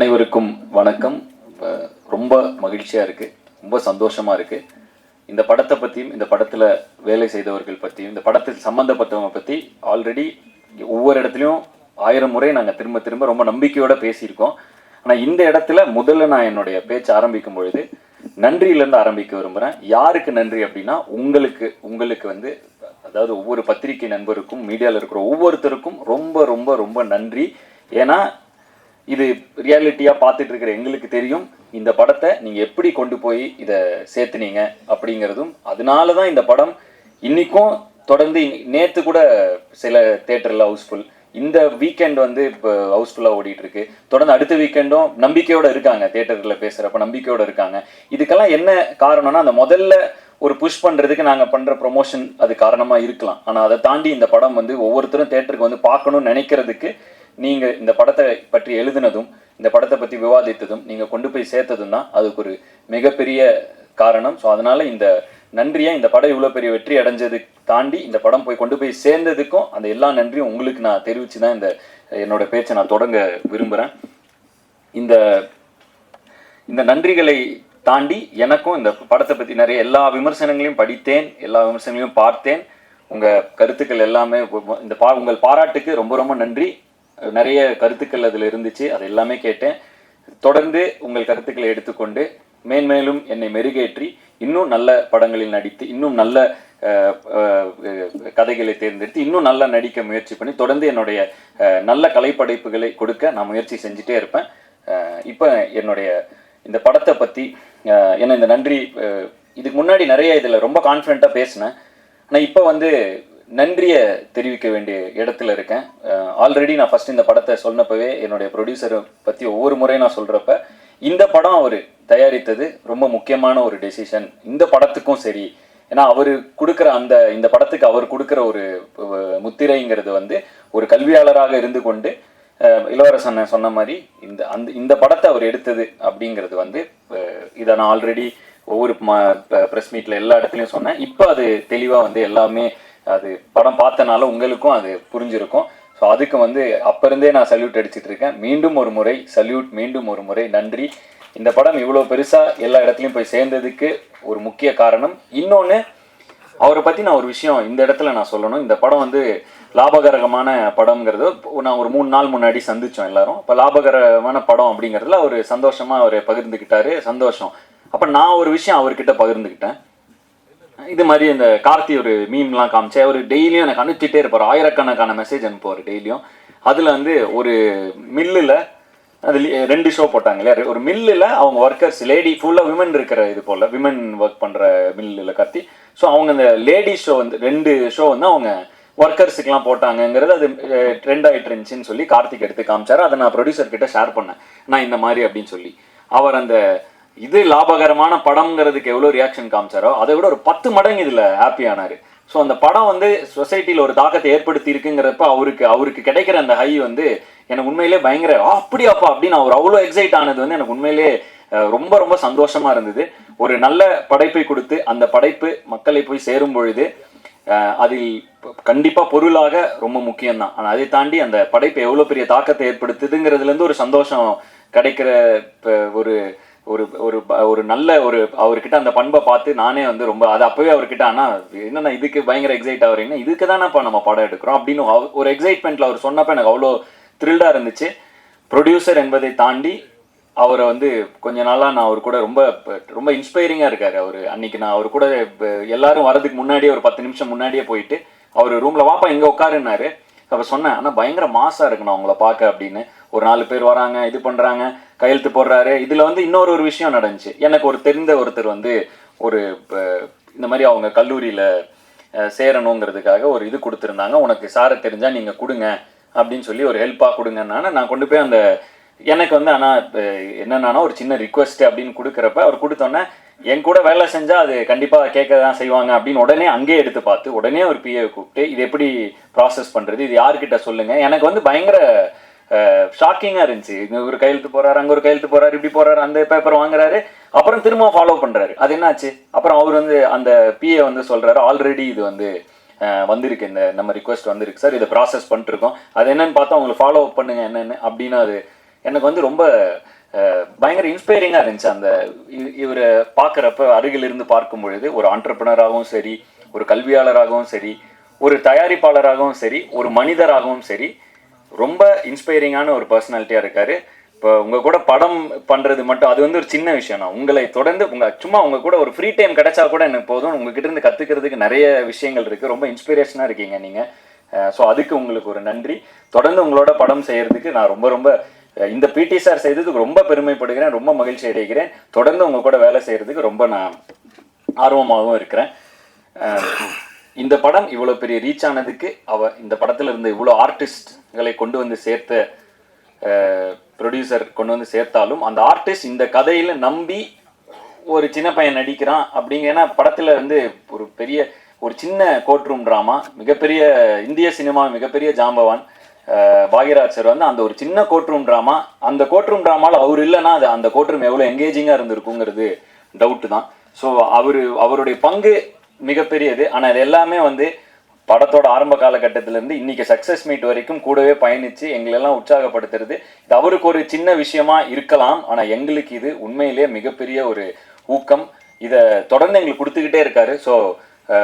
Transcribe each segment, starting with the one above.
அனைவருக்கும் வணக்கம். ரொம்ப மகிழ்ச்சியாக இருக்குது ரொம்ப சந்தோஷமாக இருக்குது இந்த படத்தை பற்றியும் இந்த படத்தில் வேலை செய்தவர்கள் பற்றியும் இந்த படத்தில் சம்மந்தப்பட்டவங்க பற்றி ஆல்ரெடி ஒவ்வொரு இடத்துலையும் ஆயிரம் முறை நாங்கள் திரும்ப திரும்ப ரொம்ப நம்பிக்கையோடு பேசியிருக்கோம். ஆனால் இந்த இடத்துல முதல்ல நான் என்னுடைய பேச்சு ஆரம்பிக்கும் பொழுது நன்றியிலேருந்து ஆரம்பிக்க விரும்புகிறேன் யாருக்கு நன்றி அப்படின்னா உங்களுக்கு உங்களுக்கு வந்து அதாவது ஒவ்வொரு பத்திரிகை நண்பருக்கும் மீடியாவில் இருக்கிற ஒவ்வொருத்தருக்கும் ரொம்ப ரொம்ப ரொம்ப நன்றி. ஏன்னா இது ரியாலிட்டியாக பார்த்துட்டு இருக்கிற எங்களுக்கு தெரியும். இந்த படத்தை நீங்கள் எப்படி கொண்டு போய் இதை சேர்த்துனீங்க அப்படிங்கிறதும் அதனால தான் இந்த படம் இன்றைக்கும் தொடர்ந்து நேற்று கூட சில தேட்டரில் ஹவுஸ்ஃபுல் இந்த வீக்கெண்ட் வந்து இப்போ ஹவுஸ்ஃபுல்லாக ஓடிட்டு இருக்கு தொடர்ந்து அடுத்த வீக்கெண்டும் நம்பிக்கையோடு இருக்காங்க தேட்டரில் பேசுகிறப்ப நம்பிக்கையோடு இருக்காங்க. இதுக்கெல்லாம் என்ன காரணம்னா அந்த முதல்ல ஒரு புஷ் பண்ணுறதுக்கு நாங்கள் பண்ணுற ப்ரொமோஷன் அது காரணமாக இருக்கலாம். ஆனால் அதை தாண்டி இந்த படம் வந்து ஒவ்வொருத்தரும் தேட்டருக்கு வந்து பார்க்கணும்னு நினைக்கிறதுக்கு நீங்கள் இந்த படத்தை பற்றி எழுதினதும் இந்த படத்தை பற்றி விவாதித்ததும் நீங்கள் கொண்டு போய் சேர்த்ததும் தான் அதுக்கு ஒரு மிகப்பெரிய காரணம். ஸோ அதனால் இந்த நன்றியை இந்த படம் இவ்வளோ பெரிய வெற்றி அடைஞ்சது தாண்டி இந்த படம் போய் கொண்டு போய் சேர்ந்ததுக்கும் அந்த எல்லா நன்றியும் உங்களுக்கு நான் தெரிவித்து தான் இந்த என்னோட பேச்சை நான் தொடங்க விரும்புகிறேன் இந்த இந்த நன்றிகளை தாண்டி எனக்கும் இந்த படத்தை பற்றி நிறைய எல்லா விமர்சனங்களையும் படித்தேன் எல்லா விமர்சனங்களையும் பார்த்தேன். உங்கள் கருத்துக்கள் எல்லாமே இந்த பா உங்கள் பாராட்டுக்கு ரொம்ப ரொம்ப நன்றி. நிறைய கருத்துக்கள் அதில் இருந்துச்சு. அது எல்லாமே கேட்டேன். தொடர்ந்து உங்கள் கருத்துக்களை எடுத்துக்கொண்டு மேன்மேலும் என்னை மெருகேற்றி இன்னும் நல்ல படங்களில் நடித்து இன்னும் நல்ல கதைகளை தேர்ந்தெடுத்து இன்னும் நல்லா நடிக்க முயற்சி பண்ணி தொடர்ந்து என்னுடைய நல்ல கலைப்படைப்புகளை கொடுக்க நான் முயற்சி செஞ்சுட்டே இருப்பேன். இப்போ என்னுடைய இந்த படத்தை பற்றி என்ன இந்த நன்றி இதுக்கு முன்னாடி நிறைய இதில் ரொம்ப கான்ஃபிடெண்ட்டாக பேசினேன். ஆனால் இப்போ வந்து நன்றியை தெரிவிக்க வேண்டிய இடத்துல இருக்கேன். ஆல்ரெடி நான் ஃபஸ்ட் இந்த படத்தை சொன்னப்பவே என்னுடைய ப்ரொடியூசரை பற்றி ஒவ்வொரு முறையும் நான் சொல்கிறப்ப இந்த படம் அவர் தயாரித்தது ரொம்ப முக்கியமான ஒரு டெசிஷன் இந்த படத்துக்கும் சரி ஏன்னா அவர் கொடுக்குற அந்த இந்த படத்துக்கு அவர் கொடுக்குற ஒரு முத்திரைங்கிறது வந்து ஒரு கல்வியாளராக இருந்து கொண்டு இளவரசன் சொன்ன மாதிரி இந்த அந்த இந்த படத்தை அவர் எடுத்தது அப்படிங்கிறது வந்து இதை நான் ஆல்ரெடி ஒவ்வொரு ப்ரெஸ் மீட்டில் எல்லா இடத்துலையும் சொன்னேன். இப்போ அது தெளிவாக வந்து எல்லாமே அது படம் பார்த்தனால உங்களுக்கும் அது புரிஞ்சிருக்கும். ஸோ அதுக்கு வந்து அப்போருந்தே நான் சல்யூட் அடிச்சிட்டு இருக்கேன் மீண்டும் ஒரு முறை சல்யூட் மீண்டும் ஒரு முறை நன்றி. இந்த படம் இவ்வளோ பெருசாக எல்லா இடத்துலையும் போய் சேர்ந்ததுக்கு ஒரு முக்கிய காரணம். இன்னொன்று அவரை பற்றி நான் ஒரு விஷயம் இந்த இடத்துல நான் சொல்லணும். இந்த படம் வந்து லாபகரகமான படம்ங்கிறது நான் ஒரு மூணு நாள் முன்னாடி சந்தித்தோம் எல்லாரும். இப்போ லாபகரமான படம் அப்படிங்கிறதுல அவர் சந்தோஷமாக அவர் பகிர்ந்துக்கிட்டாரு. சந்தோஷம். அப்போ நான் ஒரு விஷயம் அவர்கிட்ட பகிர்ந்துக்கிட்டேன். இது மாதிரி இந்த கார்த்தி ஒரு மீம்லாம் காமிச்சு அவர் டெய்லியும் எனக்கு அனுப்பிச்சிட்டே இருப்பார். ஆயிரக்கணக்கான மெசேஜ் அனுப்புவார் டெய்லியும். அதில் வந்து ஒரு மில்லில் அது ரெண்டு ஷோ போட்டாங்க இல்லையா? ஒரு மில்லில் அவங்க ஒர்க்கர்ஸ் லேடி ஃபுல்லாக விமன் இருக்கிற இது போல் விமன் ஒர்க் பண்ணுற மில்லில் கார்த்தி. ஸோ அவங்க அந்த லேடி ஷோ வந்து ரெண்டு ஷோ வந்து அவங்க ஒர்க்கர்ஸுக்கெலாம் போட்டாங்கங்கிறது அது ட்ரெண்ட் ஆகிட்டு இருந்துச்சுன்னு சொல்லி கார்த்திக் எடுத்து காமிச்சார். அதை நான் ப்ரொடியூசர் கிட்ட ஷேர் பண்ணேன். நான் இந்த மாதிரி அப்படின்னு சொல்லி. அவர் அந்த இது லாபகரமான படம்ங்கிறதுக்கு எவ்வளோ ரியாக்ஷன் காமிச்சாரோ அதை விட ஒரு பத்து மடங்கு இதில் ஹாப்பி ஆனார். ஸோ அந்த படம் வந்து சொசைட்டியில் ஒரு தாக்கத்தை ஏற்படுத்தி இருக்குங்கிறப்ப அவருக்கு அவருக்கு கிடைக்கிற அந்த ஹை வந்து எனக்கு உண்மையிலே பயங்கர அப்படியாப்பா அப்படின்னு அவர் அவ்வளோ எக்ஸைட் ஆனது வந்து எனக்கு உண்மையிலே ரொம்ப ரொம்ப சந்தோஷமாக இருந்தது. ஒரு நல்ல படைப்பை கொடுத்து அந்த படைப்பு மக்களை போய் சேரும் பொழுது அதில் கண்டிப்பாக பொருளாக ரொம்ப முக்கியம்தான். ஆனால் அதை தாண்டி அந்த படைப்பு எவ்வளோ பெரிய தாக்கத்தை ஏற்படுத்துதுங்கிறதுலேருந்து ஒரு சந்தோஷம் கிடைக்கிற இப்போ ஒரு ஒரு ஒரு ஒரு நல்ல ஒரு அவர்கிட்ட அந்த பண்பை பார்த்து நானே வந்து ரொம்ப அது அப்பவே அவர்கிட்ட ஆனால் என்னன்னா இதுக்கு பயங்கர எக்ஸைட் ஆகுறீங்க? இதுக்கு தானேப்பா நம்ம படம் எடுக்கிறோம்? அப்படின்னு அவ- ஒரு எக்ஸைட்மெண்ட்ல அவர் சொன்னப்போ எனக்கு அவ்வளோ த்ரில்டாக இருந்துச்சு. ப்ரொடியூசர் என்பதை தாண்டி அவரை வந்து கொஞ்ச நாளாக நான் அவர் கூட ரொம்ப ரொம்ப இன்ஸ்பைரிங்காக இருக்காரு அவர். அன்னைக்கு நான் அவர் கூட எல்லாரும் வரதுக்கு முன்னாடியே ஒரு பத்து நிமிஷம் முன்னாடியே போயிட்டு அவர் ரூமில் வாப்பா இங்கே உட்காருன்னாரு. அப்போ சொன்னேன் ஆனால் பயங்கர மாசா இருக்குண்ணா அவங்கள பார்க்க அப்படின்னு. ஒரு நாலு பேர் வராங்க இது பண்ணுறாங்க கையெழுத்து போடுறாரு. இதில் வந்து இன்னொரு ஒரு விஷயம் நடந்துச்சு. எனக்கு ஒரு தெரிந்த ஒருத்தர் வந்து ஒரு இந்த மாதிரி அவங்க கல்லூரியில் சேரணுங்கிறதுக்காக ஒரு இது கொடுத்துருந்தாங்க. உனக்கு சாரை தெரிஞ்சால் நீங்கள் கொடுங்க அப்படின்னு சொல்லி ஒரு ஹெல்ப்பாக கொடுங்கன்னால நான் கொண்டு போய் அந்த எனக்கு வந்து ஆனால் என்னென்னா ஒரு சின்ன ரிக்வெஸ்ட் அப்படின்னு கொடுக்குறப்ப அவர் கொடுத்தோன்னே என் கூட வேலை செஞ்சால் அது கண்டிப்பாக கேட்க தான் செய்வாங்க அப்படின்னு உடனே அங்கேயே எடுத்து பார்த்து உடனே ஒரு பிஏ கூப்பிட்டு இது எப்படி ப்ராசஸ் பண்ணுறது இது யார்கிட்ட சொல்லுங்கள் எனக்கு வந்து பயங்கர ஷாக்கிங்காக இருந்துச்சு. இங்கே ஒரு கையெழுத்து போகிறாரு அங்கே ஒரு கையெழுத்து போகிறாரு இப்படி போகிறாரு அந்த பேப்பர் வாங்குறாரு. அப்புறம் திரும்ப ஃபாலோ பண்ணுறாரு அது என்னாச்சு? அப்புறம் அவர் வந்து அந்த பிஏ வந்து சொல்கிறாரு ஆல்ரெடி இது வந்து வந்திருக்கு. இந்த நம்ம ரிக்வஸ்ட் வந்திருக்கு. சார் இதை ப்ராசஸ் பண்ணிட்டு இருக்கோம் அது என்னன்னு பார்த்தா உங்களுக்கு ஃபாலோ அப் பண்ணுங்க என்னென்னு அப்படின்னு அது எனக்கு வந்து ரொம்ப பயங்கர இன்ஸ்பைரிங்காக இருந்துச்சு. அந்த இவரை பார்க்குறப்ப அருகில் இருந்து பார்க்கும் பொழுது ஒரு ஆண்டர்பனராகவும் சரி ஒரு கல்வியாளராகவும் சரி ஒரு தயாரிப்பாளராகவும் சரி ஒரு மனிதராகவும் சரி ரொம்ப இன்ஸ்பைரிங்கான ஒரு பர்சனாலிட்டியாக இருக்காரு. இப்போ உங்கள் கூட படம் பண்ணுறது மட்டும் அது வந்து ஒரு சின்ன விஷயம் தான் உங்களை தொடர்ந்து உங்கள் சும்மா உங்கள் கூட ஒரு ஃப்ரீ டைம் கிடைச்சா கூட எனக்கு போதும் உங்ககிட்ட இருந்து கற்றுக்கிறதுக்கு நிறைய விஷயங்கள் இருக்குது ரொம்ப இன்ஸ்பிரேஷனாக இருக்கீங்க நீங்கள் ஸோ அதுக்கு உங்களுக்கு ஒரு நன்றி. தொடர்ந்து உங்களோட படம் செய்கிறதுக்கு நான் ரொம்ப ரொம்ப இந்த பிடி சார் செய்ததுக்கு ரொம்ப பெருமைப்படுகிறேன். ரொம்ப மகிழ்ச்சி அடைகிறேன். தொடர்ந்து உங்கள் கூட வேலை செய்கிறதுக்கு ரொம்ப நான் ஆர்வமாகவும் இருக்கிறேன். இந்த படம் இவ்வளோ பெரிய ரீச் ஆனதுக்கு அவ இந்த படத்துல இருந்த இவ்வளோ ஆர்டிஸ்ட்களை கொண்டு வந்து சேர்த்த ப்ரொடியூசர் கொண்டு வந்து சேர்த்தாலும் அந்த ஆர்டிஸ்ட் இந்த கதையில நம்பி ஒரு சின்ன பையன் நடிக்கிறான் அப்படிங்க ஏன்னா படத்துல வந்து ஒரு பெரிய ஒரு சின்ன கோர்ட் ரூம் ட்ராமா மிகப்பெரிய இந்திய சினிமா மிகப்பெரிய ஜாம்பவான் அஹ், சார் வந்து அந்த ஒரு சின்ன கோர்ட் ரூம் ட்ராமா அந்த கோர்ட் ரூம் ட்ராமாவில் அவர் இல்லைன்னா அது அந்த கோர்ட் ரூம் எவ்வளோ எங்கேஜிங்காக இருந்திருக்குங்கிறது டவுட்டு தான். ஸோ அவர் அவருடைய பங்கு மிகப்பெரியது. ஆனால் இது எல்லாமே வந்து படத்தோட ஆரம்ப காலகட்டத்திலேருந்து இன்னைக்கு சக்ஸஸ் மீட் வரைக்கும் கூடவே பயணித்து எங்களெல்லாம் உற்சாகப்படுத்துறது. இது அவருக்கு ஒரு சின்ன விஷயமா இருக்கலாம். ஆனால் எங்களுக்கு இது உண்மையிலேயே மிகப்பெரிய ஒரு ஊக்கம். இதை தொடர்ந்து எங்களுக்கு கொடுத்துக்கிட்டே இருக்காரு. ஸோ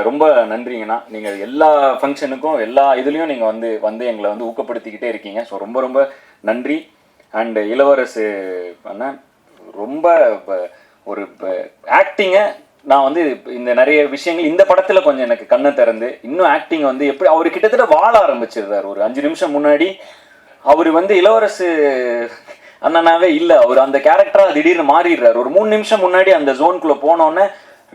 ரொம்ப நன்றிங்கண்ணா. நீங்கள் எல்லா ஃபங்க்ஷனுக்கும் எல்லா இதுலேயும் நீங்கள் வந்து வந்து எங்களை வந்து ஊக்கப்படுத்திக்கிட்டே இருக்கீங்க. ஸோ ரொம்ப ரொம்ப நன்றி. அண்டு இளவரசு அண்ணன் ரொம்ப ப- ஒரு ஆக்டிங்கை நான் வந்து இந்த நிறைய விஷயங்கள் இந்த படத்துல கொஞ்சம் எனக்கு கண்ணை திறந்து இன்னும் ஆக்டிங் வந்து எப்படி அவர் கிட்டத்தட்ட வாழ ஆரம்பிச்சிருந்தார் ஒரு அஞ்சு நிமிஷம் முன்னாடி அவர் வந்து இளவரசு அண்ணனாவே இல்லை. அவர் அந்த கேரக்டரா திடீர்னு மாறிடுறாரு. ஒரு மூணு நிமிஷம் முன்னாடி அந்த ஜோனுக்குள்ள போனோன்னே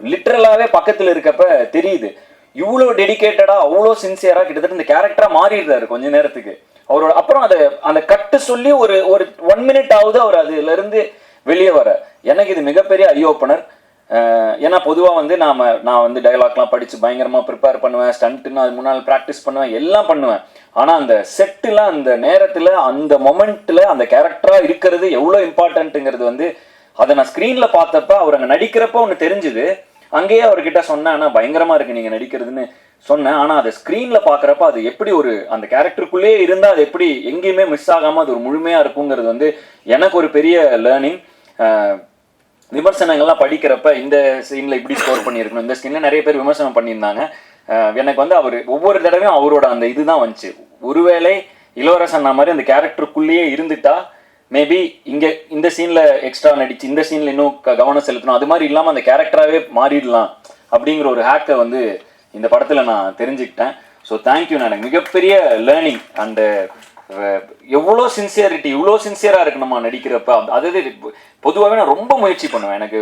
லிட்ரலாகவே பக்கத்துல இருக்கப்ப தெரியுது. இவ்வளோ டெடிகேட்டடா அவ்வளோ சின்சியரா கிட்டத்தட்ட இந்த கேரக்டரா மாறிடுறாரு கொஞ்ச நேரத்துக்கு. அவரோட அப்புறம் அதை அந்த கட்டு சொல்லி ஒரு ஒரு ஒன் மினிட் ஆகுது அவர் அதுல இருந்து வெளியே வர எனக்கு இது மிகப்பெரிய ஐ ஓப்பனர் ஏன்னா பொதுவாக வந்து நாம் நான் வந்து டயலாக்லாம் படித்து பயங்கரமாக ப்ரிப்பேர் பண்ணுவேன் ஸ்டண்ட்டுன்னு அது முன்னால் ப்ராக்டிஸ் பண்ணுவேன் எல்லாம் பண்ணுவேன். ஆனால் அந்த செட்டில் அந்த நேரத்தில் அந்த மொமெண்ட்டில் அந்த கேரக்டராக இருக்கிறது எவ்வளோ இம்பார்ட்டன்ட்டுங்கிறது வந்து அதை நான் ஸ்க்ரீனில் பார்த்தப்ப அவர் அங்கே நடிக்கிறப்ப ஒன்று தெரிஞ்சுது. அங்கேயே அவர்கிட்ட சொன்னேன் ஆனால் பயங்கரமாக இருக்குது நீங்கள் நடிக்கிறதுன்னு சொன்னேன். ஆனால் அதை ஸ்க்ரீனில் பார்க்குறப்ப அது எப்படி ஒரு அந்த கேரக்டருக்குள்ளேயே இருந்தால் அது எப்படி எங்கேயுமே மிஸ் ஆகாமல் அது ஒரு முழுமையாக இருக்குங்கிறது வந்து எனக்கு ஒரு பெரிய லேர்னிங் விமர்சனங்கள்லாம் படிக்கிறப்ப இந்த சீனில் இப்படி ஸ்கோர் பண்ணியிருக்கணும். இந்த சீனில் நிறைய பேர் விமர்சனம் பண்ணியிருந்தாங்க. எனக்கு வந்து அவர் ஒவ்வொரு தடவையும் அவரோட அந்த இதுதான் வந்துச்சு. ஒருவேளை இளவரசன் மாதிரி அந்த கேரக்டருக்குள்ளேயே இருந்துட்டா மேபி இங்கே இந்த சீனில் எக்ஸ்ட்ரா நடிச்சு இந்த சீனில் இன்னும் க- கவனம் செலுத்தணும். அது மாதிரி இல்லாமல் அந்த கேரக்டராகவே மாறிடலாம் அப்படிங்கிற ஒரு ஹேக்கை வந்து இந்த படத்தில் நான் தெரிஞ்சுக்கிட்டேன். ஸோ தேங்க்யூ நான். எனக்கு மிகப்பெரிய லேர்னிங் அண்டு எவ்வளோ சின்சியரிட்டி இவ்வளோ சின்சியராக இருக்கணுமா நடிக்கிறப்ப? அது அதாவது பொதுவாகவே நான் ரொம்ப முயற்சி பண்ணுவேன். எனக்கு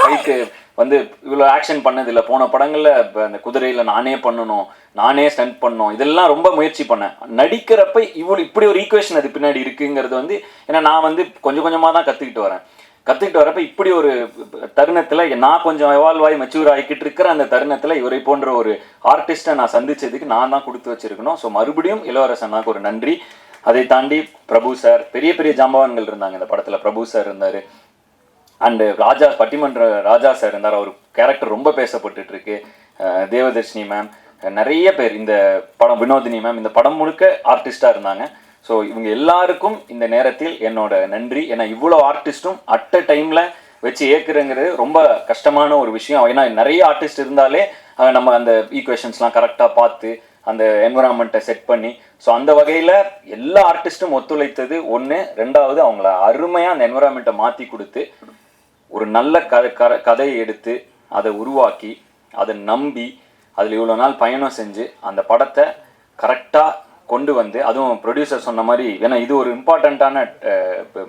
ஃபைட்டு வந்து இவ்வளோ ஆக்ஷன் பண்ணதில்லை. போன படங்களில் இப்போ அந்த குதிரையில் நானே பண்ணணும் நானே ஸ்டண்ட் பண்ணணும் இதெல்லாம் ரொம்ப முயற்சி பண்ணேன். நடிக்கிறப்ப இவ்வளோ இப்படி ஒரு ஈக்குவேஷன் அது பின்னாடி இருக்குங்கிறது வந்து ஏன்னா நான் வந்து கொஞ்சம் கொஞ்சமாக தான் கற்றுக்கிட்டு வரேன். கற்றுக்கிட்டு வரப்ப இப்படி ஒரு தருணத்தில் நான் கொஞ்சம் எவால்வ் ஆகி மெச்சூர் ஆகிக்கிட்டு இருக்கிற அந்த தருணத்தில் இவரை போன்ற ஒரு ஆர்டிஸ்ட்டை நான் சந்தித்ததுக்கு நான் தான் கொடுத்து வச்சிருக்கணும். ஸோ மறுபடியும் இளவரசனாக்கு ஒரு நன்றி. அதை தாண்டி பிரபு சார் பெரிய பெரிய ஜாம்பவான்கள் இருந்தாங்க இந்த படத்தில். பிரபு சார் இருந்தார். அண்டு ராஜா பட்டிமன்ற ராஜா சார் இருந்தார். அவர் கேரக்டர் ரொம்ப பேசப்பட்டுட்டு இருக்கு தேவதர்ஷினி மேம் நிறைய பேர் இந்த படம் வினோதினி மேம் இந்த படம் முழுக்க ஆர்டிஸ்டாக இருந்தாங்க. ஸோ இவங்க எல்லாருக்கும் இந்த நேரத்தில் என்னோட நன்றி. ஏன்னா இவ்வளோ ஆர்டிஸ்ட்டும் அட் அ டைமில் வச்சு ஏற்கிறங்கிறது ரொம்ப கஷ்டமான ஒரு விஷயம். ஏன்னா நிறைய ஆர்டிஸ்ட் இருந்தாலே நம்ம அந்த ஈக்குவேஷன்ஸ்லாம் கரெக்டாக பார்த்து அந்த என்விரான்மெண்ட்டை செட் பண்ணி ஸோ அந்த வகையில் எல்லா ஆர்டிஸ்ட்டும் ஒத்துழைத்தது ஒன்று ரெண்டாவது அவங்கள அருமையாக அந்த என்விரான்மெண்ட்டை மாற்றி கொடுத்து ஒரு நல்ல கதை கர- கதையை எடுத்து அதை உருவாக்கி அதை நம்பி அதில் இவ்வளோ நாள் பயணம் செஞ்சு அந்த படத்தை கரெக்டாக கொண்டு வந்து அதுவும் ப்ரொடியூசர் சொன்ன மாதிரி ஏன்னா இது ஒரு இம்பார்ட்டண்ட்டான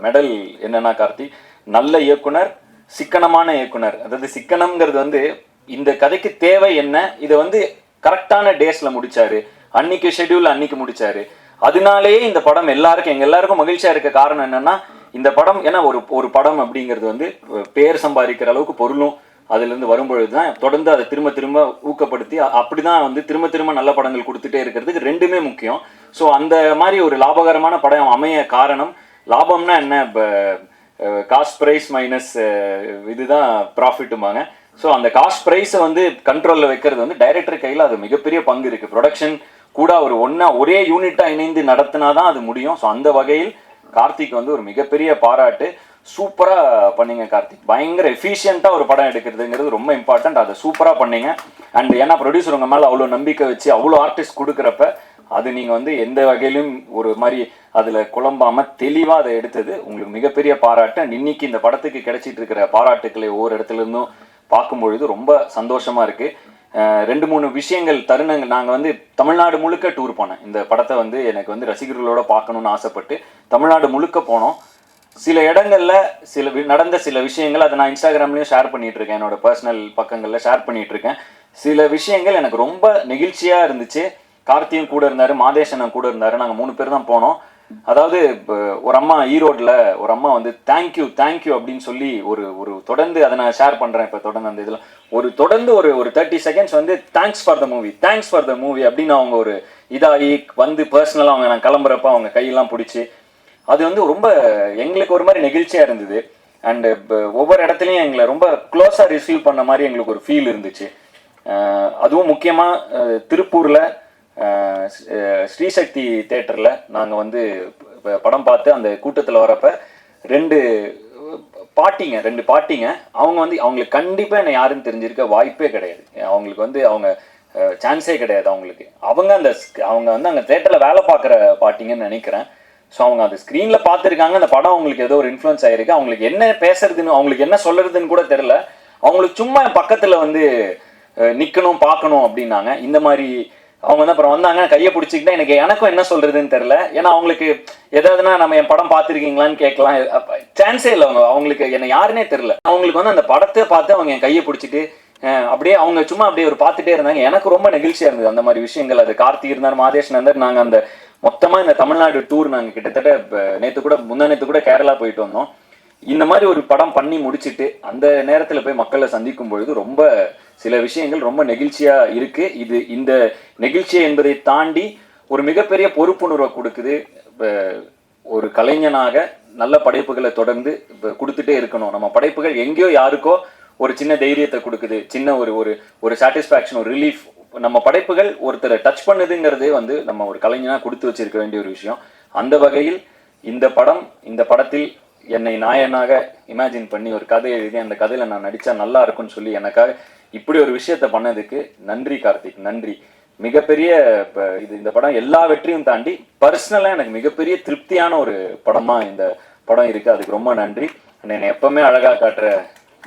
மெடல் என்னன்னா கார்த்தி நல்ல இயக்குனர் சிக்கனமான இயக்குனர். அதாவது சிக்கனம்ங்கிறது வந்து இந்த கதைக்கு தேவை என்ன இதை வந்து கரெக்டான டேஸில் முடித்தார் அன்னைக்கு ஷெடியூல் அன்னைக்கு முடிச்சாரு. அதனாலேயே இந்த படம் எல்லாருக்கும் எங்கள் எல்லாருக்கும் மகிழ்ச்சியாக இருக்க காரணம் என்னென்னா இந்த படம் ஏன்னா ஒரு ஒரு படம் அப்படிங்கிறது வந்து பேர் சம்பாதிக்கிற அளவுக்கு பொருளும் அதுலேருந்து வரும்பொழுது தான் தொடர்ந்து அதை திரும்ப திரும்ப ஊக்கப்படுத்தி அப்படி அப்படிதான் வந்து திரும்ப திரும்ப நல்ல படங்கள் கொடுத்துட்டே இருக்கிறதுக்கு ரெண்டுமே முக்கியம். ஸோ அந்த மாதிரி ஒரு லாபகரமான படம் அமைய காரணம் லாபம்னா என்ன? காஸ்ட் ப்ரைஸ் மைனஸ் இதுதான் ப்ராஃபிட்டுமாங்க ஸோ அந்த காஸ்ட் ப்ரைஸை வந்து கண்ட்ரோலில் வைக்கிறது வந்து டைரக்டர் கையில் அது மிகப்பெரிய பங்கு இருக்குது ப்ரொடக்ஷன் கூட ஒரு ஒன்றா ஒரே யூனிட்டாக இணைந்து நடத்தினா தான் அது முடியும். ஸோ அந்த வகையில் கார்த்திக் வந்து ஒரு மிகப்பெரிய பாராட்டு. சூப்பராக பண்ணீங்க கார்த்திக். பயங்கர எஃபிஷியண்ட்டாக ஒரு படம் எடுக்கிறதுங்கிறது ரொம்ப இம்பார்ட்டன்ட் அதை சூப்பராக பண்ணீங்க. அண்ட் ஏன்னா ப்ரொடியூசர் உங்கள் மேலே அவ்வளோ நம்பிக்கை வச்சு அவ்வளோ ஆர்டிஸ்ட் கொடுக்குறப்ப அது நீங்கள் வந்து எந்த வகையிலும் ஒரு மாதிரி அதில் குழம்பாமல் தெளிவாக அதை எடுத்தது உங்களுக்கு மிகப்பெரிய பாராட்டு. அண்ட் இன்னைக்கு இந்த படத்துக்கு கிடைச்சிட்டு இருக்கிற பாராட்டுக்களை ஒவ்வொரு இடத்துல பார்க்கும்பொழுது பார்க்கும் பொழுது ரொம்ப சந்தோஷமாக இருக்குது ரெண்டு மூணு விஷயங்கள் தருணங்கள். நாங்கள் வந்து தமிழ்நாடு முழுக்க டூர் போனேன். இந்த படத்தை வந்து எனக்கு வந்து ரசிகர்களோட பார்க்கணும்னு ஆசைப்பட்டு தமிழ்நாடு முழுக்க போனோம். சில இடங்களில் சில நடந்த சில விஷயங்கள் அதை நான் இன்ஸ்டாகிராம்லேயும் ஷேர் பண்ணிகிட்டு இருக்கேன் என்னோட பர்சனல் பக்கங்களில் ஷேர் பண்ணிகிட்டு இருக்கேன் சில விஷயங்கள் எனக்கு ரொம்ப நெகிழ்ச்சியாக இருந்துச்சு. கார்த்தியும் கூட இருந்தார் மாதேஷனும் கூட இருந்தார். நாங்கள் மூணு பேர் தான் போனோம். அதாவது இப்போ ஒரு அம்மா ஈரோட்ல ஒரு அம்மா வந்து தேங்க்யூ தேங்க்யூ அப்படின்னு சொல்லி ஒரு ஒரு தொடர்ந்து அதை நான் ஷேர் பண்ணுறேன் இப்போ தொடர்ந்து அந்த இதில். ஒரு தொடர்ந்து ஒரு ஒரு தேர்ட்டி செகண்ட்ஸ் வந்து thanks for the movie thanks for the movie அப்படின்னு அவங்க ஒரு இதாகி வந்து பர்சனலாக அவங்க நான் கிளம்புறப்ப அவங்க கையெல்லாம் பிடிச்சி அது வந்து ரொம்ப எங்களுக்கு ஒரு மாதிரி நெகிழ்ச்சியாக இருந்தது. அண்ட் ஒவ்வொரு இடத்துலையும் எங்களை ரொம்ப க்ளோஸாக ரிசீவ் பண்ண மாதிரி எங்களுக்கு ஒரு ஃபீல் இருந்துச்சு. அதுவும் முக்கியமாக திருப்பூரில் ஸ்ரீசக்தி தேட்டரில் நாங்கள் வந்து படம் பார்த்து அந்த கூட்டத்தில் வரப்ப ரெண்டு பாட்டிங்க ரெண்டு பாட்டிங்க அவங்க வந்து அவங்களுக்கு கண்டிப்பாக என்ன யாருன்னு தெரிஞ்சிருக்க வாய்ப்பே கிடையாது. அவங்களுக்கு வந்து அவங்க சான்ஸே கிடையாது அவங்களுக்கு. அவங்க அந்த அவங்க வந்து அங்கே தேட்டரில் வேலை பார்க்குற பாட்டிங்கன்னு நினைக்கிறேன். ஸோ அவங்க அந்த ஸ்க்ரீனில் பார்த்துருக்காங்க அந்த படம் அவங்களுக்கு ஏதோ ஒரு இன்ஃப்ளூயன்ஸ் ஆகிருக்கு அவங்களுக்கு என்ன பேசுறதுன்னு அவங்களுக்கு என்ன சொல்கிறதுன்னு கூட தெரில அவங்களுக்கு சும்மா என் வந்து நிற்கணும் பார்க்கணும் அப்படின்னாங்க. இந்த மாதிரி அவங்க வந்து அப்புறம் வந்தாங்க கையை பிடிச்சிக்கிட்டா எனக்கு எனக்கும் என்ன சொல்றதுன்னு தெரில ஏன்னா அவங்களுக்கு ஏதாவதுனா நம்ம என் படம் பார்த்துருக்கீங்களான்னு கேட்கலாம். சான்ஸே இல்லை அவங்க. அவங்களுக்கு என்ன யாருன்னே தெரில அவங்களுக்கு வந்து அந்த படத்தை பார்த்து அவங்க என் கையை பிடிச்சிட்டு அப்படியே அவங்க சும்மா அப்படியே ஒரு பார்த்துட்டே இருந்தாங்க. எனக்கு ரொம்ப நெகிழ்ச்சியாக இருந்தது அந்த மாதிரி விஷயங்கள். அது கார்த்திக் இருந்தார் மாதேஷ் இருந்தார் நாங்கள் அந்த மொத்தமாக இந்த தமிழ்நாடு டூர் நாங்கள் கிட்டத்தட்ட நேற்று கூட முந்தா நேற்று கூட கேரளா போயிட்டு வந்தோம். இந்த மாதிரி ஒரு படம் பண்ணி முடிச்சிட்டு அந்த நேரத்தில் போய் மக்களை சந்திக்கும் பொழுது ரொம்ப சில விஷயங்கள் ரொம்ப நெகிழ்ச்சியாக இருக்கு. இது இந்த நெகிழ்ச்சி என்பதை தாண்டி ஒரு மிகப்பெரிய பொறுப்புணர்வை கொடுக்குது. ஒரு கலைஞனாக நல்ல படைப்புகளை தொடர்ந்து கொடுத்துட்டே இருக்கணும். நம்ம படைப்புகள் எங்கேயோ யாருக்கோ ஒரு சின்ன தைரியத்தை கொடுக்குது. சின்ன ஒரு ஒரு ஒரு சாட்டிஸ்ஃபேக்ஷன் ஒரு ரிலீஃப் நம்ம படைப்புகள் ஒருத்தரை டச் பண்ணுதுங்கிறதே வந்து நம்ம ஒரு கலைஞனாக கொடுத்து வச்சிருக்க வேண்டிய ஒரு விஷயம். அந்த வகையில் இந்த படம் இந்த படத்தில் என்னை நாயனாக இமேஜின் பண்ணி ஒரு கதை எழுதி அந்த கதையில நான் நடிச்சா நல்லா இருக்கும்னு சொல்லி எனக்காக இப்படி ஒரு விஷயத்த பண்ணதுக்கு நன்றி கார்த்திக். நன்றி. மிகப்பெரிய இது இந்த படம் எல்லா வெற்றியும் தாண்டி பர்சனலா எனக்கு மிகப்பெரிய திருப்தியான ஒரு படமா இந்த படம் இருக்கு. அதுக்கு ரொம்ப நன்றி. என்னை எப்பவுமே அழகா காட்டுற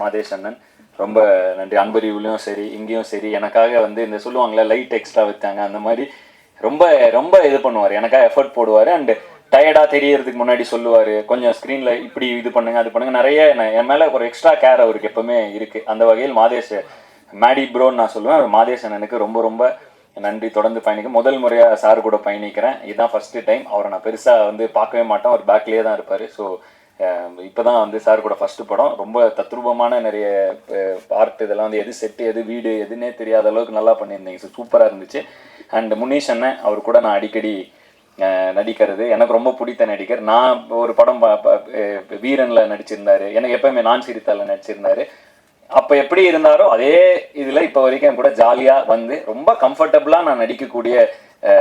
மாதேஷ் அண்ணன். ரொம்ப நன்றி. அன்பறிவுலையும் சரி இங்கேயும் சரி எனக்காக வந்து இந்த சொல்லுவாங்கல்ல லைட் எக்ஸ்ட்ரா வைத்தாங்க. அந்த மாதிரி ரொம்ப ரொம்ப இது பண்ணுவார். எனக்காக எஃபர்ட் போடுவார். அண்ட் டயர்டாக தெரியறதுக்கு முன்னாடி சொல்லுவார் கொஞ்சம் ஸ்க்ரீனில் இப்படி இது பண்ணுங்க அது பண்ணுங்க. நிறைய நான் என் மேலே ஒரு எக்ஸ்ட்ரா கேர் அவருக்கு எப்பவுமே இருக்குது அந்த வகையில் மாதேஷ் மேடி ப்ரோன்னு நான் சொல்லுவேன். மாதேஷ் அண்ணனுக்கு ரொம்ப ரொம்ப நன்றி. தொடர்ந்து பயணிக்க முதல் முறையாக சார் கூட பயணிக்கிறேன். இதுதான் ஃபர்ஸ்ட் டைம் அவரை நான் பெருசாக வந்து பார்க்கவே மாட்டேன் அவர் பேக்லேயே தான் இருப்பார். ஸோ இப்போ தான் வந்து சார் கூட ஃபஸ்ட்டு படம். ரொம்ப தத்ரூபமான நிறைய பார்ட் இதெல்லாம் வந்து எது செட்டு எது வீடு எதுன்னே தெரியாத அளவுக்கு நல்லா பண்ணியிருந்தீங்க. சூப்பராக இருந்துச்சு. அண்ட் முனீஷ் அண்ணன் அவர் கூட நான் அடிக்கடி நடிக்கிறது. எனக்கு ரொம்ப பிடித்த நடிகர். நான் ஒரு படம் வீரனில் நடிச்சிருந்தாரு. எனக்கு எப்பயுமே நான் சிரித்தால நடிச்சிருந்தாரு. அப்போ எப்படி இருந்தாரோ அதே இதில் இப்போ வரைக்கும் கூட ஜாலியாக வந்து ரொம்ப கம்ஃபர்டபுளாக நான் நடிக்கக்கூடிய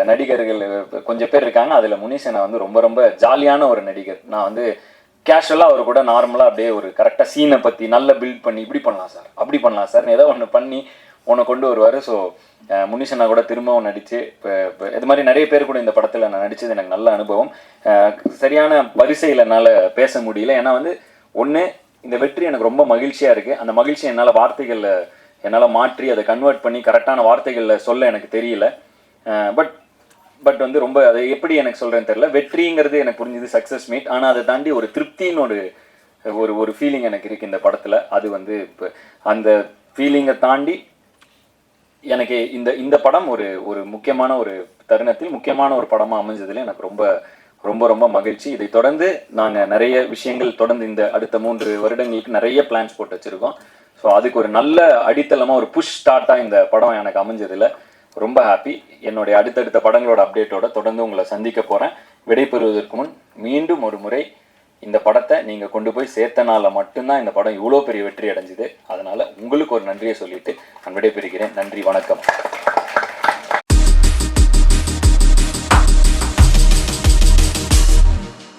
நடிகர்கள் கொஞ்சம் பேர் இருக்காங்க. அதில் முனிஷனை வந்து ரொம்ப ரொம்ப ஜாலியான ஒரு நடிகர். நான் வந்து கேஷுவலாக அவர் கூட நார்மலாக அப்படியே ஒரு கரெக்டாக சீனை பற்றி நல்ல பில்ட் பண்ணி இப்படி பண்ணலாம் சார் அப்படி பண்ணலாம் சார் ஏதோ ஒன்று பண்ணி உன்னை கொண்டு வருவார். ஸோ முனிஷனா கூட திரும்பவும் நடித்து இப்போ இப்போ இது மாதிரி நிறைய பேர் கூட இந்த படத்தில் நான் நடித்தது எனக்கு நல்ல அனுபவம். சரியான வரிசையில் என்னால் பேச முடியல. ஏன்னா வந்து ஒன்று இந்த வெற்றி எனக்கு ரொம்ப மகிழ்ச்சியாக இருக்குது அந்த மகிழ்ச்சி என்னால் வார்த்தைகளில் என்னால் மாற்றி அதை கன்வெர்ட் பண்ணி கரெக்டான வார்த்தைகளில் சொல்ல எனக்கு தெரியல. பட் பட் வந்து ரொம்ப அதை எப்படி எனக்கு சொல்கிறேன்னு தெரியல. வெற்றிங்கிறது எனக்கு புரிஞ்சுது சக்ஸஸ் மீட் ஆனால் அதை தாண்டி ஒரு திருப்தின்னு ஒரு ஒரு ஒரு ஃபீலிங் எனக்கு இருக்குது இந்த படத்தில். அது வந்து இப்போ அந்த ஃபீலிங்கை தாண்டி எனக்கு இந்த இந்த படம் ஒரு ஒரு முக்கியமான ஒரு தருணத்தில் முக்கியமான ஒரு படமா அமைஞ்சதுல எனக்கு ரொம்ப ரொம்ப ரொம்ப மகிழ்ச்சி. இதை தொடர்ந்து நாங்க நிறைய விஷயங்கள் தொடர்ந்து இந்த அடுத்த மூன்று வருடங்களுக்கு நிறைய பிளான்ஸ் போட்டு வச்சிருக்கோம். ஸோ அதுக்கு ஒரு நல்ல அடித்தளமா ஒரு புஷ் ஸ்டார்ட்டா இந்த படம் எனக்கு அமைஞ்சதுல ரொம்ப ஹாப்பி என்னுடைய அடுத்தடுத்த படங்களோட அப்டேட்டோட தொடர்ந்து உங்களை சந்திக்க போறேன். விடைபெறுவதற்கு முன் மீண்டும் ஒரு முறை இந்த படத்தை நீங்கள் கொண்டு போய் சேர்த்தனால மட்டும்தான் இந்த படம் இவ்வளோ பெரிய வெற்றி அடைஞ்சுது. அதனால் உங்களுக்கு ஒரு நன்றியை சொல்லிட்டு நான் விடைபெறுகிறேன். நன்றி வணக்கம்.